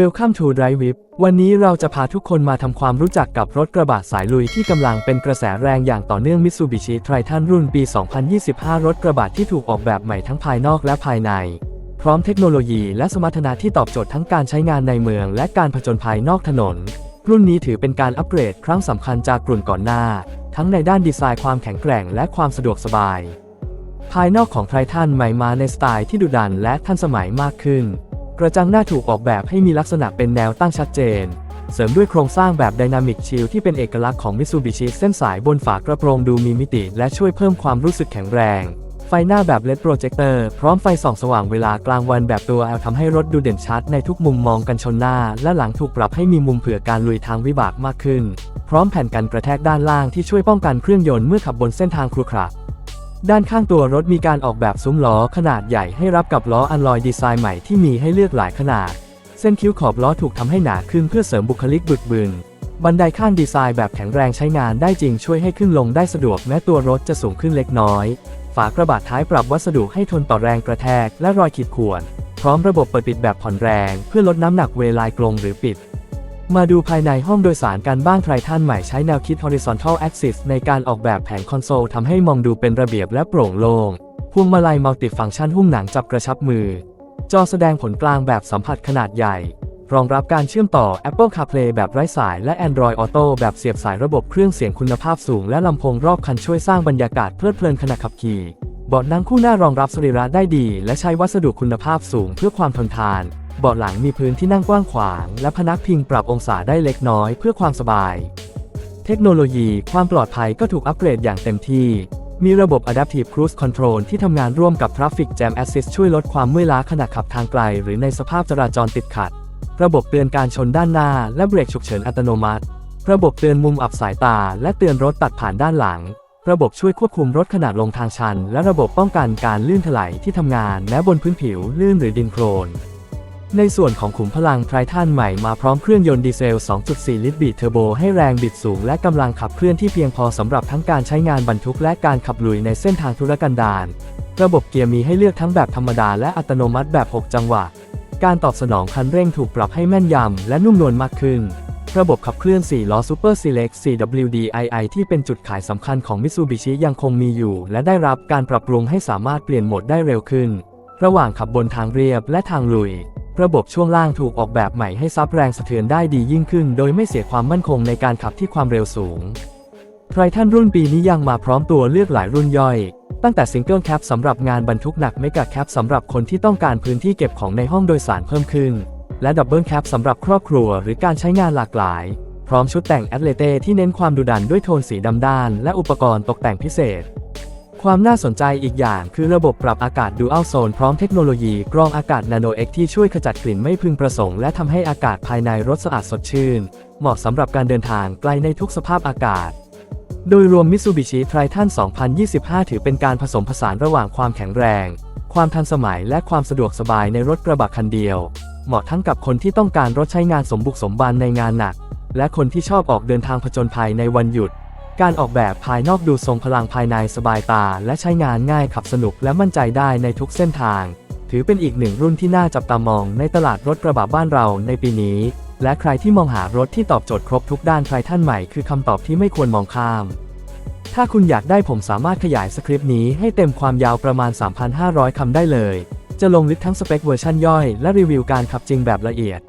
Welcome to Drive Whip วันนี้เราจะพาทุกคนมาทำความรู้จักกับรถกระบะสายลุยที่กำลังเป็นกระแสแรงอย่างต่อเนื่อง Mitsubishi Triton รุ่นปี 2025 รถกระบะที่ถูกออกแบบใหม่ทั้งภายนอกและภายใน พร้อมเทคโนโลยีและสมรรถนะที่ตอบโจทย์ทั้งการใช้งานในเมือง และการผจญภัยนอกถนน รุ่นนี้ถือเป็นการอัปเกรดครั้งสำคัญจากกลุ่นก่อนหน้า ทั้งในด้านดีไซน์ความแข็งแกร่งและความสะดวกสบาย ภายนอกของไททันใหม่มาในสไตล์ที่ดุดันและทันสมัยมากขึ้น กระจังหน้าถูกออกแบบให้มีลักษณะเป็นแนวตั้งชัดเจน เสริมด้วยโครงสร้างแบบไดนามิกชิลที่เป็นเอกลักษณ์ของมิตซูบิชิเส้นสายบนฝากระโปรงดูมีมิติ และช่วยเพิ่มความรู้สึกแข็งแรง ไฟหน้าแบบเลดโปรเจคเตอร์พร้อมไฟส่องสว่างเวลากลางวันแบบตัว L ทำให้รถดูเด่นชัดในทุกมุมมองกันชนหน้า และหลังถูกปรับให้มีมุมเผื่อการลุยทางวิบากมากขึ้น พร้อมแผ่นกันกระแทกด้านล่างที่ช่วยป้องกันเครื่องยนต์เมื่อขับบนเส้นทางครุขระ ด้านข้างตัวรถมีการออกแบบซุ้มล้อขนาดใหญ่ให้รับกับล้ออันลอยดีไซน์ใหม่ที่มีให้เลือกหลายขนาด เส้นคิ้วขอบล้อถูกทำให้หนาขึ้นเพื่อเสริมบุคลิกบึกบึน บันไดข้างดีไซน์แบบแข็งแรงใช้งานได้จริงช่วยให้ขึ้นลงได้สะดวกแม้ตัวรถจะสูงขึ้นเล็กน้อย ฝากระบะท้ายปรับวัสดุให้ทนต่อแรงกระแทกและรอยขีดข่วน พร้อมระบบเปิดปิดแบบผ่อนแรง เพื่อลดน้ำหนักเวลายกลงหรือปิด มาดูภายในห้องโดยสารกันบ้างไททันใหม่ใช้แนวคิด horizontal axis ในการออกแบบแผงคอนโซลทำให้มองดูเป็นระเบียบและโปร่งโล่งพวงมาลัยมัลติฟังก์ชันหุ้มหนังจับกระชับมือ จอแสดงผลกลางแบบสัมผัสขนาดใหญ่ รองรับการเชื่อมต่อ Apple CarPlay แบบไร้สายและ Android Auto แบบเสียบสายระบบเครื่องเสียงคุณภาพสูง และลำโพงรอบคันช่วยสร้างบรรยากาศเพลิดเพลินขณะขับขี่เบาะนั่งคู่หน้ารองรับสรีระได้ดี และใช้วัสดุคุณภาพสูงเพื่อความทนทาน เบาะหลังมีพื้นที่นั่งกว้างขวาง และพนักพิงปรับองศาได้เล็กน้อยเพื่อความสบาย เทคโนโลยีความปลอดภัยก็ถูกอัปเกรดอย่างเต็มที่ มีระบบ Adaptive Cruise Control ที่ทำงานร่วมกับ Traffic Jam Assist ช่วยลดความเมื่อยล้าขณะขับทางไกล หรือในสภาพจราจรติดขัด ระบบเตือนการชนด้านหน้า และเบรกฉุกเฉินอัตโนมัติ ระบบเตือนมุมอับสายตา และเตือนรถตัดผ่านด้านหลัง ระบบช่วยควบคุมรถขณะลงทางชัน และระบบป้องกันการลื่นถลายที่ทำงานแม้บนพื้นผิวลื่นหรือดินโคลน ในส่วนของขุมพลังไทรทันใหม่มาพร้อมเครื่องยนต์ดีเซล 2.4 ลิตรบีทเทอร์โบให้แรงบิดสูงและกำลังขับเคลื่อนที่เพียงพอสำหรับทั้งการใช้งานบรรทุกและการขับลุยในเส้นทางธุรกันดารระบบเกียร์มีให้เลือกทั้งแบบธรรมดาและอัตโนมัติแบบ 6 จังหวะ การตอบสนองคันเร่งถูกปรับให้แม่นยำและนุ่มนวลมากขึ้น ระบบขับเคลื่อน 4 ล้อ Super Select 4WDII ที่เป็นจุดขายสำคัญของ Mitsubishi ยังคงมีอยู่ และได้รับการปรับปรุงให้สามารถเปลี่ยนโหมดได้เร็วขึ้น ระหว่างขับบนทางเรียบและทางลุย ระบบช่วงล่างถูกออกแบบใหม่ให้ซับแรงสะเทือนได้ดียิ่งขึ้น โดยไม่เสียความมั่นคงในการขับที่ความเร็วสูงไททันรุ่นปีนี้ยังมาพร้อมตัวเลือกหลายรุ่นย่อย ตั้งแต่ซิงเกิลแคปสำหรับงานบรรทุกหนักเมกะแคปสำหรับคนที่ต้องการพื้นที่เก็บของในห้องโดยสารเพิ่มขึ้น และดับเบิลแคปสำหรับครอบครัวหรือการใช้งานหลากหลาย พร้อมชุดแต่งแอตเลเต้ที่เน้นความดุดันด้วยโทนสีดำด้าน และอุปกรณ์ตกแต่งพิเศษ ความน่าสนใจอีกอย่างคือระบบปรับอากาศ Dual Zone พร้อมเทคโนโลยีกรองอากาศ Nano X ที่ช่วยขจัดกลิ่นไม่พึงประสงค์และทำให้อากาศภายในรถสะอาดสดชื่น เหมาะสำหรับการเดินทางไกลในทุกสภาพอากาศ โดยรวม Mitsubishi Triton 2025 ถือเป็นการผสมผสานระหว่างความแข็งแรง ความทันสมัยและความสะดวกสบายในรถกระบะคันเดียว เหมาะทั้งกับคนที่ต้องการรถใช้งานสมบุกสมบันในงานหนัก และคนที่ชอบออกเดินทางผจญภัยในวันหยุด การออกแบบภายนอกดูทรงพลังภายในสบายตา และใช้งานง่ายขับสนุกและมั่นใจได้ในทุกเส้นทาง ถือเป็นอีกหนึ่งรุ่นที่น่าจับตามองในตลาดรถกระบะบ้านเราในปีนี้ และใครที่มองหารถที่ตอบโจทย์ครบทุกด้านไททันใหม่คือคำตอบที่ไม่ควรมองข้าม ถ้าคุณอยากได้ผมสามารถขยายสคริปต์นี้ให้เต็มความยาวประมาณ 3,500 คำได้เลย จะลงลิสต์ทั้งสเปคเวอร์ชันย่อยและรีวิวการขับจริงแบบละเอียด